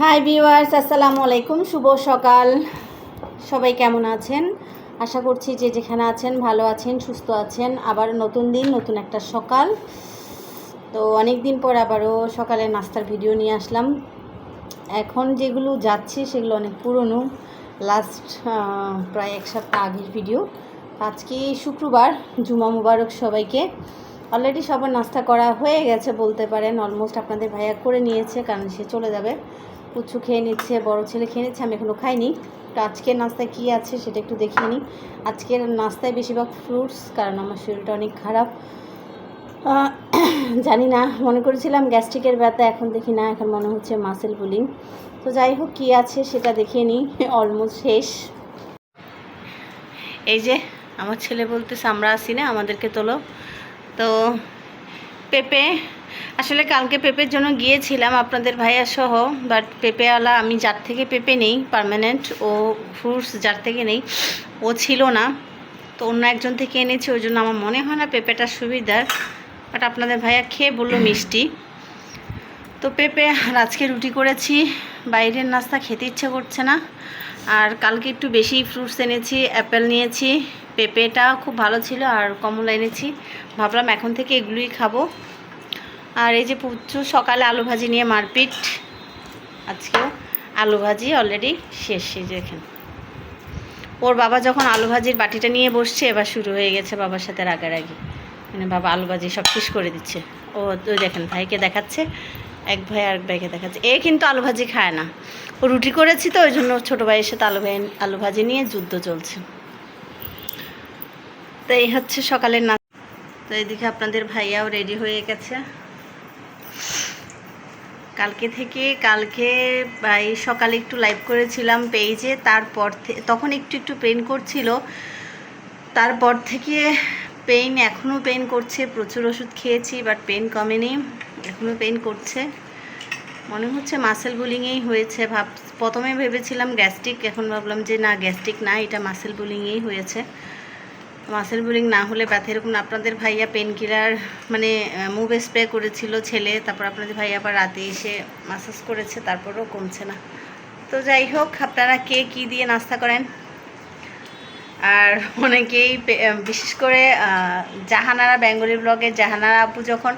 Hi viewers আসসালামু আলাইকুম, শুভ সকাল। সবাই কেমন আছেন? আশা করছি যে যেখানে আছেন, ভালো আছেন, সুস্থ আছেন। আবার নতুন দিন, নতুন একটা সকাল। তো অনেক দিন পর আবারও সকালে নাস্তার ভিডিও নিয়ে আসলাম। এখন যেগুলো যাচ্ছে, সেগুলো অনেক পুরনো। লাস্ট প্রায় এক সপ্তাহ আগের ভিডিও আজকে শুক্রবার, জুমা মুবারক সবাইকে। অলরেডি সবার নাস্তা করা হয়ে গেছে বলতে পারেন। অলমোস্ট আপনাদের ভাইয়া করে নিয়েছে, কারণ সে চলে যাবে। পুচু খেয়ে নিচ্ছে, বড় ছেলে খেয়ে নিচ্ছে, আমি এখনও খাইনি। তো আজকের নাস্তায় কী আছে সেটা একটু দেখিয়ে নিই। আজকের নাস্তায় বেশিরভাগ ফ্রুটস কারণ আমার শরীরটা অনেক খারাপ। জানি না, মনে করেছিলাম গ্যাস্ট্রিকের ব্যথা, এখন দেখি না, এখন মনে হচ্ছে মাসেল বুলিং তো যাই হোক, কী আছে সেটা দেখিয়ে নিই অলমোস্ট শেষ। এই যে, আমার ছেলে বলতেছে, আমরা আসি না, আমাদেরকে তোলো। তো পেঁপে আসলে কালকে পেঁপের জন্য গিয়েছিলাম আপনাদের ভাইয়া সহ বাট পেঁপেওয়ালা আমি যার থেকে পেঁপে নেই পার্মানেন্ট ও ফ্রুটস যার থেকে নেই, ও ছিল না। তো অন্য একজন থেকে এনেছি, ওই জন্য আমার মনে হয় না পেঁপেটা সুবিধার বাট আপনাদের ভাইয়া খেয়ে বলল মিষ্টি। তো পেঁপে আর আজকে রুটি করেছি, বাইরের নাস্তা খেতে ইচ্ছে করছে না। আর কালকে একটু বেশি ফ্রুটস এনেছি অ্যাপেল নিয়েছি, পেঁপেটা খুব ভালো ছিল আর কমলা এনেছি। ভাবলাম এখন থেকে এগুলোই খাব। আর এই যে পুচু সকালে আলু ভাজি নিয়ে মারপিট। আজকেও আলু ভাজি অলরেডি শেষ, এই যে এখানে। ওর বাবা যখন আলু ভাজির বাটিটা নিয়ে বসছে, এবার শুরু হয়ে গেছে বাবার সাথে রাগারাগি। মানে বাবা আলু ভাজি সব শেষ করে দিচ্ছে। ও ওই দেখেন, ভাইকে দেখাচ্ছে, এক ভাই আর এক ভাইকে দেখাচ্ছে। এ কিন্তু আলু ভাজি খায় না। ও রুটি করেছি তো, ওই জন্য ছোটো ভাইয়ের সাথে আলু ভাই, আলু ভাজি নিয়ে যুদ্ধ চলছে। তো এই হচ্ছে সকালের না তো এদিকে আপনাদের ভাইয়াও রেডি হয়ে গেছে। কালকে থেকে কালকে ভাই সকালে একটু লাইভ করেছিলাম পেজে তারপর তখন একটু একটু পেন করছিল। তারপর থেকে পেইন এখনও পেন করছে, প্রচুর ওষুধ খেয়েছি বাট পেন কমেনি এখনও পেন করছে। মনে হচ্ছে মাসেল বুলিংয়েই হয়েছে, ভাব, প্রথমে ভেবেছিলাম গ্যাস্ট্রিক এখন ভাবলাম যে না গ্যাস্ট্রিক না, এটা মাসেল বুলিংয়েই হয়েছে। মাসেল বুলিং না হলে ব্যথা এরকম আপনাদের ভাইয়া পেন কিলার মানে মুভ স্প্রে করেছিল ছেলে, তারপর আপনাদের ভাইয়া আবার রাতে এসে মাসাজ করেছে, তারপরেও কমছে না। তো যাই হোক, আপনারা কে কী দিয়ে নাস্তা করেন? আর অনেকেই বিশেষ করে জাহানারা বেঙ্গলি ব্লগে জাহানারা আপু যখন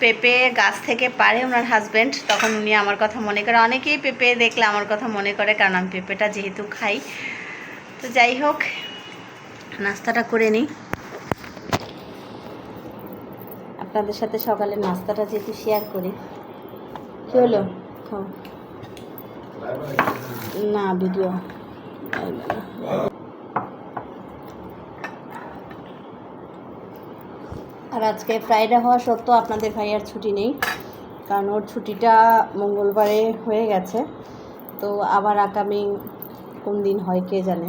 পেঁপে গাছ থেকে পারে ওনার হাজব্যান্ড তখন উনি আমার কথা মনে করে। অনেকেই পেঁপে দেখলে আমার কথা মনে করে, কারণ আমি পেঁপেটা যেহেতু খাই। তো যাই হোক নাস্তাটা করে নিই। আপনাদের সাথে সকালে নাস্তাটা যেহেতু শেয়ার করি। কি হলো? না ভিডিও আর আজকে ফ্রাইডে হওয়া সত্ত্বেও আপনাদের ভাইয়ার ছুটি নেই। কারণ ওর ছুটিটা মঙ্গলবারে হয়ে গেছে। তো আবার আগামী কোন দিন হয় কে জানে।